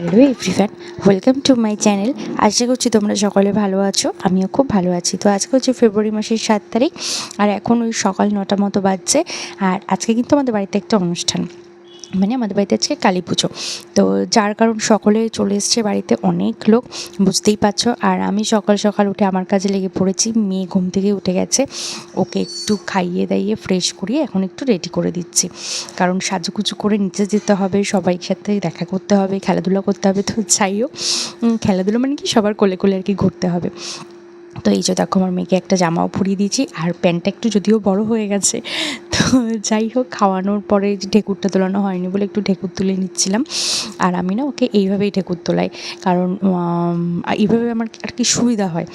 Hello everyone welcome to my channel আশা করছি তোমরা সকলে ভালো আছো। আমিও খুব ভালো আছি। তো আজকে হচ্ছে ফেব্রুয়ারি মাসের সাত তারিখ, আর এখন ওই সকাল নটা মতো বাজছে। আর আজকে কিন্তু আমাদের বাড়িতে একটা অনুষ্ঠান। মানে আমাদের বাড়িতে আজকে কালী পুজো। তো যার কারণ সকলে চলে এসছে বাড়িতে অনেক লোক, বুঝতেই পারছ। আর আমি সকাল সকাল উঠে আমার কাজে লেগে পড়েছি, মেয়ে ঘুম থেকে উঠে গেছে। ওকে একটু খাইয়ে দাইয়ে ফ্রেশ করিয়ে এখন একটু রেডি করে দিচ্ছি। কারণ সাজুকুচু করে নিচে যেতে হবে সবাই সাথে দেখা করতে হবে, খেলাধুলা করতে হবে। তো হোক খেলাধুলো মানে কি? সবার কোলে কোলে আর কি ঘুরতে হবে। তো এই যে দেখো আমার মেয়েকে একটা জামাও পরিয়ে দিয়েছি, আর প্যান্টটা একটু যদিও বড় হয়ে গেছে, তো যাই হোক, খাওয়ানোর পরে যে ঢেকুরটা তোলানো হয়নি বলে একটু ঢেকুর তুলে নিচ্ছিলাম, আর আমি না ওকে এইভাবেই ঢেকুর তোলাই, কারণ এইভাবে আমার আর কি সুবিধা হয়।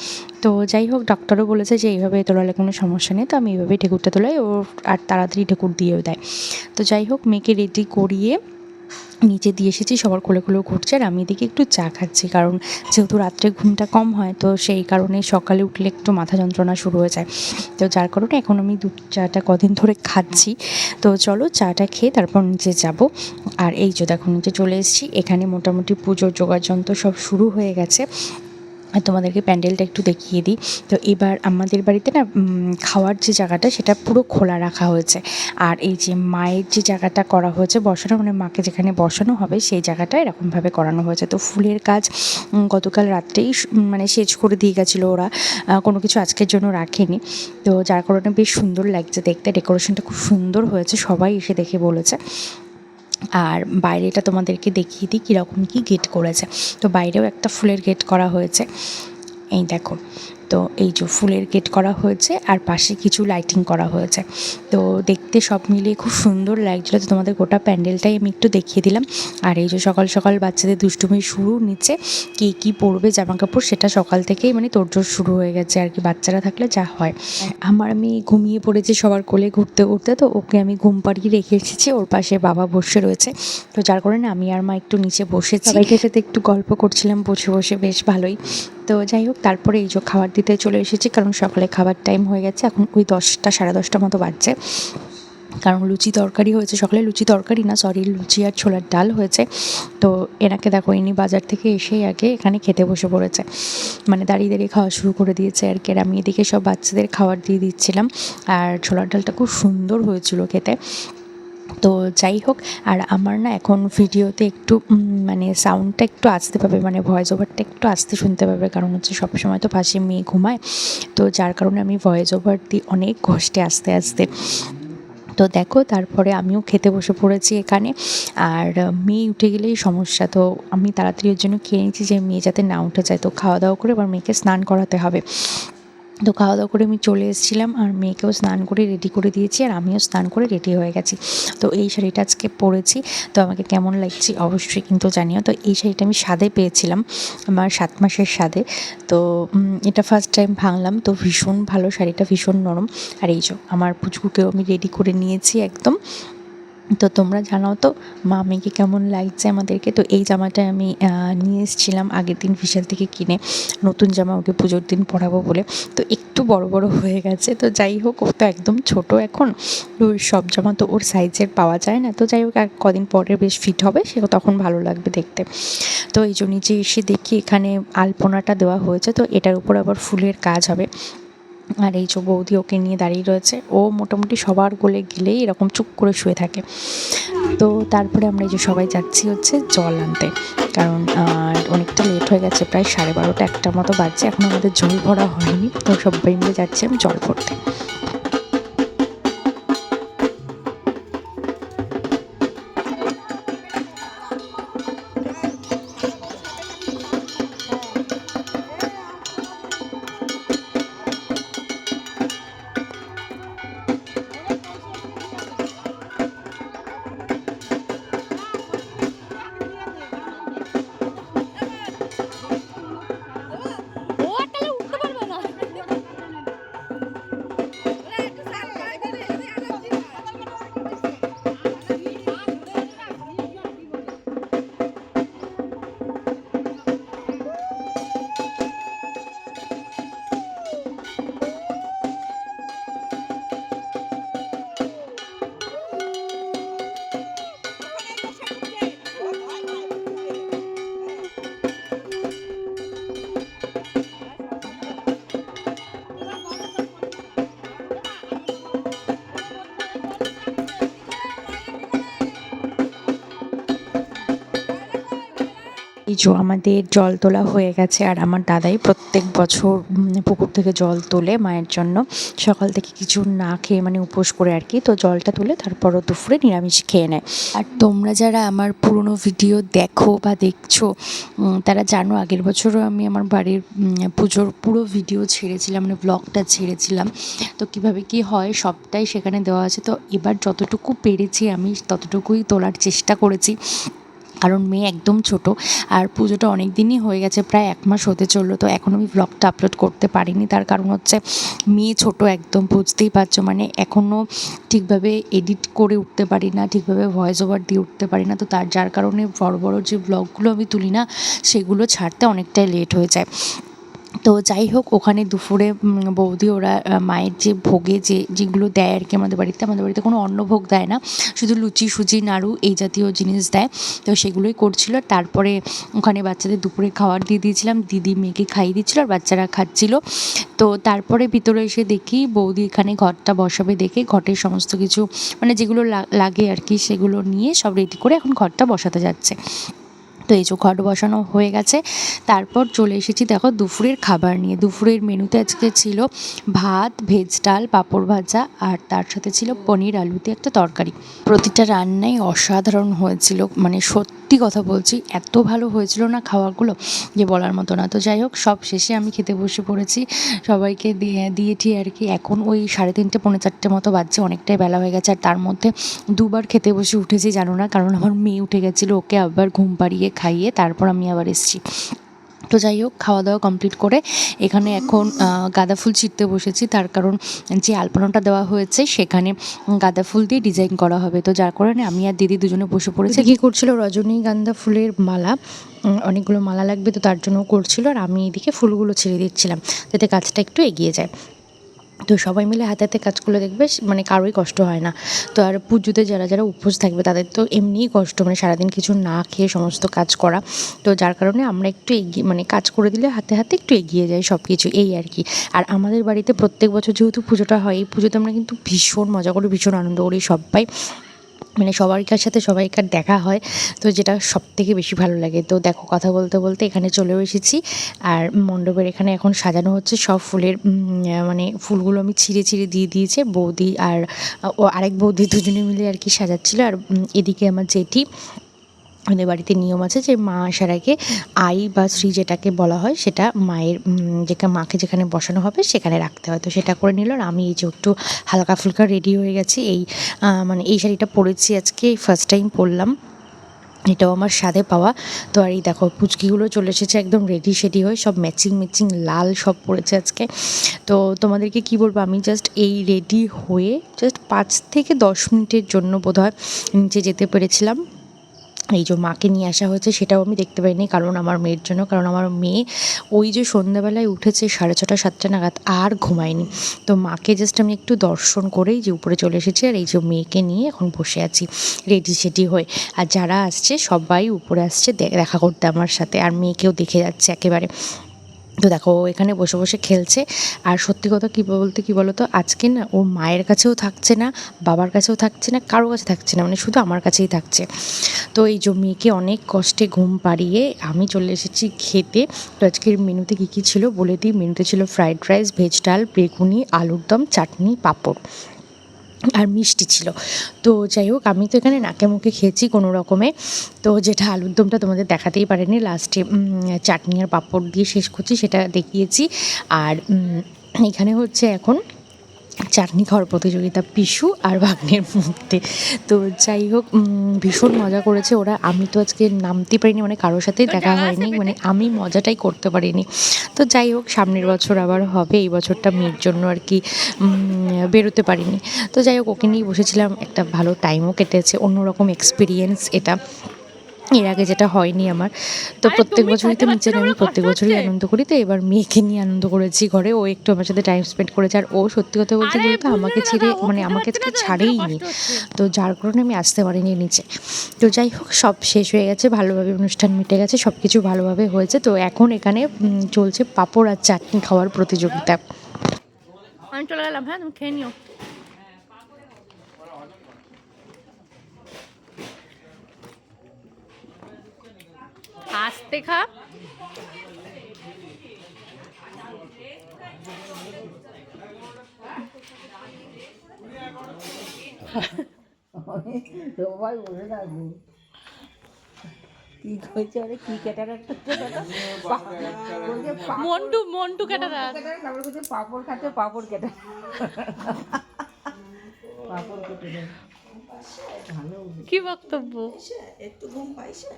তো যাই হোক ডক্টরও বলেছে যে এইভাবে তোলালে কোনো সমস্যা নেই, তো আমি এইভাবেই ঢেকুরটা তোলাই, ও আর তাড়াতাড়ি ঢেকুর দিয়েও দেয়। তো যাই হোক, মেয়েকে রেডি করিয়ে নিচে দিয়ে এসেছি, সবার কোলে কোলে ঘুরছে আর আমি এদিকে একটু চা খাচ্ছি কারণ যেহেতু রাত্রে ঘুমটা কম হয় তো সেই কারণে সকালে উঠলে একটু মাথা যন্ত্রণা শুরু হয়ে যায়। তো যার কারণে এখন আমি দুধ চাটা কদিন ধরে খাচ্ছি। তো চলো চাটা খেয়ে তারপর নিচে যাব। আর এই যে দেখো নিচে চলে এসেছি, এখানে মোটামুটি পুজোর যোগাযন্ত্র সব শুরু হয়ে গেছে। তোমাদেরকে প্যান্ডেলটা একটু দেখিয়ে দিই। তো এবার আমাদের বাড়িতে না খাওয়ার যে জায়গাটা, সেটা পুরো খোলা রাখা হয়েছে। আর এই যে মায়ের যে জায়গাটা করা হয়েছে বসানো মানে মাকে যেখানে বসানো হবে, সেই জায়গাটা এরকমভাবে করানো হয়েছে। তো ফুলের কাজ গতকাল রাত্রেই মানে সেচ করে দিয়ে গেছিল ওরা। কোনো কিছু আজকের জন্য রাখেনি। তো যার কারণে বেশ সুন্দর লাগছে দেখতে। ডেকোরেশনটা খুব সুন্দর হয়েছে, সবাই এসে দেখে বলেছে। আর বাইরেটা তোমাদেরকে দেখিয়ে দিই কীরকম কী গেট করেছে। তো বাইরেও একটা ফুলের গেট করা হয়েছে। এই দেখো। তো এই যে ফুলের গেট করা হয়েছে আর পাশে কিছু লাইটিং করা হয়েছে। তো দেখতে সব মিলিয়ে খুব সুন্দর লাগছিল তো তোমাদের গোটা প্যান্ডেলটাই আমি একটু দেখিয়ে দিলাম। আর এই যে সকাল সকাল বাচ্চাদের দুষ্টুমি শুরু নিচে কী কী পরবে জামা কাপড় সেটা সকাল থেকেই মানে তোড়জোড় শুরু হয়ে গেছে আর কি, বাচ্চারা থাকলে যা হয়। আমার আমি ঘুমিয়ে পড়েছি সবার কোলে ঘুরতে ঘুরতে, তো ওকে আমি ঘুম পাড়িয়ে রেখে এসেছি, ওর পাশে বাবা বসে রয়েছে। তো যার কারণে আমি আর মা একটু নিচে বসেছি। সবাইকে সাথে একটু গল্প করছিলাম, বসে বসে বেশ ভালোই। তো যাই হোক, তারপরে এই যে খাবার দিতে চলে এসেছি, কারণ সকালে খাবার টাইম হয়ে গেছে। এখন ওই দশটা, সাড়ে দশটা মতো বাজছে। কারণ লুচি তরকারি হয়েছে সকালে। লুচি তরকারি না সরি লুচি আর ছোলার ডাল হয়েছে। তো এনাকে দেখো, ইনি বাজার থেকে এসেই আগে এখানে খেতে বসে পড়েছে। মানে দাঁড়িয়ে দাঁড়িয়ে খাওয়া শুরু করে দিয়েছে আর কি। আর আমি এদিকে সব বাচ্চাদের খাবার দিয়ে দিচ্ছিলাম। আর ছোলার ডালটা খুব সুন্দর হয়েছিল খেতে। তো যাই হোক, আর আমার না এখন ভিডিওতে একটু মানে সাউন্ডটা একটু আসতে পাবে মানে ভয়েস ওভারটা একটু আসতে শুনতে পাবে কারণ হচ্ছে সবসময় তো পাশে মেয়ে ঘুমায়। তো যার কারণে আমি ভয়েস ওভার দিই অনেক কষ্টে আস্তে আস্তে। তো দেখো, তারপরে আমিও খেতে বসে পড়েছি এখানে। আর মেয়ে উঠে গেলেই সমস্যা, তো আমি তাড়াতাড়ি ওর জন্য খেয়ে নিচ্ছি যে মেয়ে যাতে না উঠে যায়, তো খাওয়া দাওয়া করে এবার মেয়েকে স্নান করাতে হবে। তো খাওয়া দাওয়া করে আমি চলে এসেছিলাম আর মেয়েকেও স্নান করে রেডি করে দিয়েছি আর আমিও স্নান করে রেডি হয়ে গেছি। তো এই শাড়িটা আজকে পরেছি। তো আমাকে কেমন লাগছে অবশ্যই কিন্তু জানিও। তো এই শাড়িটা আমি স্বাদে পেয়েছিলাম, আমার সাত মাসের স্বাদে। তো এটা ফার্স্ট টাইম ভাঙলাম। তো ভীষণ ভালো শাড়িটা, ভীষণ নরম। আর এই যে, আমার পুচকুকেও আমি রেডি করে নিয়েছি একদম। তো তোমরা জানাও তো মা মেয়েকে কেমন লাগছে আমাদেরকে? তো এই জামাটা আমি নিয়ে এসেছিলাম আগের দিন বিশাল থেকে কিনে। নতুন জামা ওকে পুজোর দিন পরাবো বলে। তো একটু বড় বড় হয়ে গেছে। তো যাই হোক, ও তো একদম ছোট এখন। তো সব জামা তো ওর সাইজের পাওয়া যায় না। তো যাই হোক, আর কদিন পরে বেশ ফিট হবে সে তখন ভালো লাগবে দেখতে। তো এই জন্য যে এসে দেখি এখানে আলপনাটা দেওয়া হয়েছে। তো এটার উপর আবার ফুলের কাজ হবে। আর এই যে বৌদি ওকে নিয়ে দাঁড়িয়ে রয়েছে, ও মোটামুটি সবার গোলে গেলেই এরকম চুপ করে শুয়ে থাকে। তো তারপরে আমরা এই যে সবাই যাচ্ছি হচ্ছে জল আনতে, কারণ অনেকটা লেট হয়ে গেছে, প্রায় সাড়ে বারোটা একটা মতো বাজছে, এখন আমাদের জল ভরা হয়নি, তো সবাই মিলে যাচ্ছি আমি জল ভরতে। যে আমাদের জল তোলা হয়ে গেছে আর আমার দাদাই প্রত্যেক বছর পুকুর থেকে জল তোলে মায়ের জন্য। সকাল থেকে কিছু না খেয়ে মানে উপোস করে আর কি, তো জলটা তুলে তারপরও দুপুরে নিরামিষ খেয়ে নেয়। আর তোমরা যারা আমার পুরনো ভিডিও দেখো বা দেখছ তারা জানো আগের বছরও আমি আমার বাড়ির পুজোর পুরো ভিডিও ছেড়েছিলাম মানে ব্লগটা ছেড়েছিলাম। তো কীভাবে কি হয় সবটাই সেখানে দেওয়া আছে। তো এবার যতটুকু পেরেছি আমি ততটুকুই তোলার চেষ্টা করেছি। কারণ মেয়ে একদম ছোট আর পুজোটা অনেক দিনই হয়ে গেছে, প্রায় এক মাস হতে চলল, তো এখন আমি ব্লগটা আপলোড করতে পারিনি। তার কারণ হচ্ছে মেয়ে ছোট একদম, বুঝতেই পারছ মানে এখনও ঠিকভাবে এডিট করে উঠতে পারি না, ঠিকভাবে ভয়েস ওভার দিয়ে উঠতে পারি না, তো তার, যার কারণে বড় বড় যে ব্লগগুলো আমি তুলি না, সেগুলো ছাড়তে অনেকটাই লেট হয়ে যায়। তো যাই হোক, ওখানে দুপুরে বৌদি ওরা মায়ের যে ভোগে যে, যেগুলো দেয় আর কি আমাদের বাড়িতে আমাদের বাড়িতে কোনো অন্নভোগ দেয় না। শুধু লুচি, সুজি, নাড়ু এই জাতীয় জিনিস দেয়। তো সেগুলোই করছিল। তারপরে ওখানে বাচ্চাদের দুপুরে খাবার দিয়ে দিয়েছিলাম। দিদি মেয়েকে খাইয়ে দিচ্ছিল আর বাচ্চারা খাচ্ছিল। তো তারপরে ভিতরে এসে দেখি বৌদি এখানে ঘরটা বসাবে দেখে ঘটের সমস্ত কিছু মানে যেগুলো লাগে আর কি সেগুলো নিয়ে সব রেডি করে এখন ঘরটা বসাতে যাচ্ছে। তো এই যে ঘট বসানো হয়ে গেছে। তারপর চলে এসেছি দেখো দুপুরের খাবার নিয়ে। দুপুরের মেনুতে আজকে ছিল ভাত, ভেজ ডাল, পাঁপড় ভাজা আর তার সাথে ছিল পনির আলুতে একটা তরকারি। প্রতিটা রান্নাই অসাধারণ হয়েছিল। মানে সত্যি কথা বলছি, এত ভালো হয়েছিল না খাওয়াগুলো যে বলার মতো না। তো যাই হোক, সব শেষে আমি খেতে বসে পড়েছি। সবাইকে দিয়ে, দিয়েছি আর কি। এখন ওই সাড়ে তিনটে, পৌনে চারটে মতো বাজছে, অনেকটাই বেলা হয়ে গেছে। আর তার মধ্যে দুবার খেতে বসে উঠেছি, জানো না, কারণ আমার মেয়ে উঠে গেছিল, ওকে আবার ঘুম পাড়িয়ে খাইয়ে তারপর আমি আবার এসেছি। তো যাই হোক খাওয়া দাওয়া কমপ্লিট করে এখানে এখন গাঁদা ফুল ছিঁড়তে বসেছি। তার কারণ যে আলপনাটা দেওয়া হয়েছে সেখানে গাঁদা ফুল দিয়ে ডিজাইন করা হবে। তো যার কারণে আমি আর দিদি দুজনে বসে পড়েছি। কি করছিল রজনীগন্ধা ফুলের মালা। অনেকগুলো মালা লাগবে তো তার জন্য করছিল। আর আমি এদিকে ফুলগুলো ছেড়ে দিচ্ছিলাম যাতে কাজটা একটু এগিয়ে যায়। তো সবাই মিলে হাতে হাতে কাজগুলো দেখবে মানে কারোই কষ্ট হয় না। তো আর পুজোতে যারা যারা উপোস থাকবে, তাদের তো এমনিই কষ্ট মানে সারাদিন কিছু না খেয়ে সমস্ত কাজ করা। তো যার কারণে আমরা একটু এগিয়ে মানে কাজ করে দিলে হাতে হাতে একটু এগিয়ে যায় সব কিছু এই আর কি। আর আমাদের বাড়িতে প্রত্যেক বছর যেহেতু পুজোটা হয়, এই পুজোতে আমরা কিন্তু ভীষণ মজা করি, ভীষণ আনন্দ করি সবাই। মানে সবাইকার সাথে সবাইকার দেখা হয়, তো যেটা সব থেকে বেশি ভালো লাগে। তো দেখো, কথা বলতে বলতে এখানে চলেও এসেছি। আর মণ্ডপের এখানে এখন সাজানো হচ্ছে সব ফুলের মানে ফুলগুলো আমি ছিঁড়ে ছিঁড়ে দিয়ে দিয়েছে। বৌদি আর আরেক বৌদি দুজনে মিলে আর কি সাজাচ্ছিল। আর এদিকে আমার জেঠি আমাদের বাড়িতে নিয়ম আছে যে মা আসার আগে আই বা শ্রী যেটাকে বলা হয় সেটা মায়ের যেখানে মাকে যেখানে বসানো হবে সেখানে রাখতে হয়। তো সেটা করে নিল আর আমি এই যে একটু হালকা ফুলকা রেডি হয়ে গেছি। এই মানে এই শাড়িটা পরেছি আজকে ফার্স্ট টাইম পরলাম। এটাও আমার স্বাদে পাওয়া। তো আর এই দেখো, পুচকিগুলো চলে এসেছে একদম রেডি সেডি হয়ে সব ম্যাচিং ম্যাচিং লাল সব পড়েছে আজকে। তো তোমাদেরকে কি বলব, আমি জাস্ট এই রেডি হয়ে জাস্ট পাঁচ থেকে দশ মিনিটের জন্য বোধহয় নিচে যেতে পেরেছিলাম। এই যে মাকে নিয়ে আসা হয়েছে সেটাও আমি দেখতে পাইনি কারণ আমার মেয়ের জন্য, কারণ আমার মেয়ে ওই যে সন্ধ্যাবেলায় উঠেছে সাড়ে ছটা, সাতটা নাগাদ আর ঘুমায়নি। তো মাকে জাস্ট আমি একটু দর্শন করেই যে উপরে চলে এসেছি আর এই যে মেয়েকে নিয়ে এখন বসে আছি রেডি সেডি হয়ে। আর যারা আসছে সবাই উপরে আসছে দেখা করতে আমার সাথে। আর মেয়েকেও দেখে যাচ্ছে একেবারে। তো দেখো, ও এখানে বসে বসে খেলছে। আর সত্যি কথা কী বলতে কী বলো তো আজকে না ও মায়ের কাছেও থাকছে না, বাবার কাছেও থাকছে না, কারও কাছে থাকছে না মানে শুধু আমার কাছেই থাকছে। তো এই মেয়েকে অনেক কষ্টে ঘুম পাড়িয়ে আমি চলে এসেছি খেতে। তো আজকের মেনুতে কী কী ছিল বলে দিই? মেনুতে ছিল ফ্রাইড রাইস, ভেজ ডাল, বেগুনি, আলুর দম, চাটনি, পাঁপড়। আর মিষ্টি ছিল। তো যাই হোক, আমি তো এখানে নাকে মুখে খেয়েছি কোনো রকমে। তো যেটা আলুর দমটা তোমাদের দেখাতেই পারেনি লাস্টে চাটনি আর পাঁপড় দিয়ে শেষ করছি, সেটা দেখিয়েছি। আর এখানে হচ্ছে এখন চাটনি খাওয়ার প্রতিযোগিতা পিসু আর ভাগ্নের মধ্যে তো যাই হোক ভীষণ মজা করেছে ওরা। আমি তো আজকে নামতে পারিনি মানে কারোর সাথেই দেখা হয়নি মানে আমি মজাটাই করতে পারিনি। তো যাই হোক সামনের বছর আবার হবে এই বছরটা মেয়ের জন্য আর কি বেরোতে পারিনি। তো যাই হোক ওকে নিয়ে বসেছিলাম একটা ভালো টাইমও কেটেছে অন্যরকম এক্সপিরিয়েন্স এটা। এর আগে যেটা হয়নি আমার। তো প্রত্যেক বছরই তো নিচে আমি প্রত্যেক বছরই আনন্দ করি তো এবার মেয়েকে নিয়ে আনন্দ করেছি ঘরে। ও একটু আমার সাথে টাইম স্পেন্ড করেছে আর ও সত্যি কথা বলতে গেলে তো আমাকে ছেড়ে মানে আমাকে ছাড়েই নি। তো যার কারণে আমি আসতে পারিনি নিচে। তো যাই হোক সব শেষ হয়ে গেছে ভালোভাবে অনুষ্ঠান মিটে গেছে সব কিছু ভালোভাবে হয়েছে। তো এখন এখানে চলছে পাঁপড় আর চাটনি খাওয়ার প্রতিযোগিতা। আমি চলে গেলাম হ্যাঁ তুমি খেয়ে নিও। আস্তে খা। সবাই বলে থাকব কি করেছে আরে? কি ক্যাটারাক্ট হচ্ছে দাদা বলছে পা- মন্টু মন্টু ক্যাটারার তারপরে বলছে পাপড় খাচ্ছে পাপড় কেটে পাপড় কেটে ভালো। কি বক্তব্য? একটু ঘুম পাইছে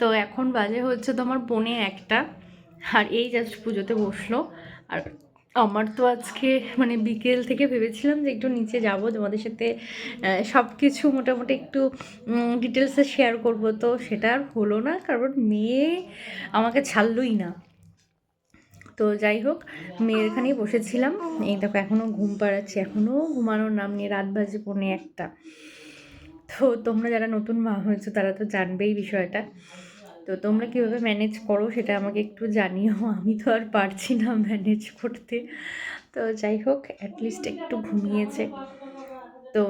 তো এখন বাজে হচ্ছে তোমার পৌনে একটা, আর এই জাস্ট পুজোতে বসল। আর আমার তো আজকে মানে বিকেল থেকে ভেবেছিলাম যে একটু নিচে যাব, তোমাদের সাথে সব কিছু মোটামুটি একটু ডিটেলসে শেয়ার করব। তো সেটা আর হলো না, কারণ মেয়ে আমাকে ছাড়লই না। তো যাই হোক, মেয়ের এখানেই বসেছিলাম। এই দেখো এখনও ঘুম পাড়াচ্ছি এখনও ঘুমানোর নাম নিয়ে রাত বাজে পৌনে একটা। তো তোমরা যারা নতুন মা হয়েছো, তারা তো জানবেই বিষয়টা। তো তোমরা কীভাবে ম্যানেজ করো সেটা আমাকে একটু জানিও। আমি তো আর পারছি না ম্যানেজ করতে। তো যাই হোক অ্যাটলিস্ট একটু ঘুমিয়েছে। তো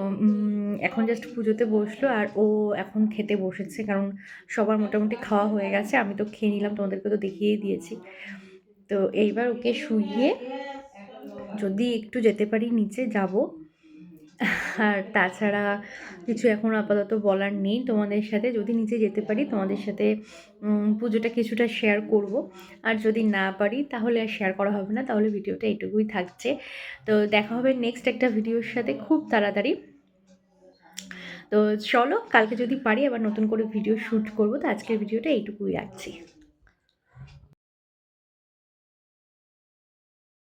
এখন জাস্ট পুজোতে বসল আর ও এখন খেতে বসেছে। কারণ সবার মোটামুটি খাওয়া হয়ে গেছে। আমি তো খেয়ে নিলাম, তোমাদেরকে তো দেখিয়েই দিয়েছি। তো এইবার ওকে শুইয়ে যদি একটু যেতে পারি নিচে, যাব। আর তাছাড়া কিছু এখন আপাতত বলার নেই তোমাদের সাথে। যদি নিচে যেতে পারি তোমাদের সাথে পুজোটা কিছুটা শেয়ার করব। আর যদি না পারি তাহলে আর শেয়ার করা হবে না, তাহলে ভিডিওটা এটুকুই থাকছে। তো দেখা হবে নেক্সট একটা ভিডিওর সাথে খুব তাড়াতাড়ি। তো চলো, কালকে যদি পারি আবার নতুন করে ভিডিও শ্যুট করব। তো আজকের ভিডিওটা এইটুকুই রাখছি।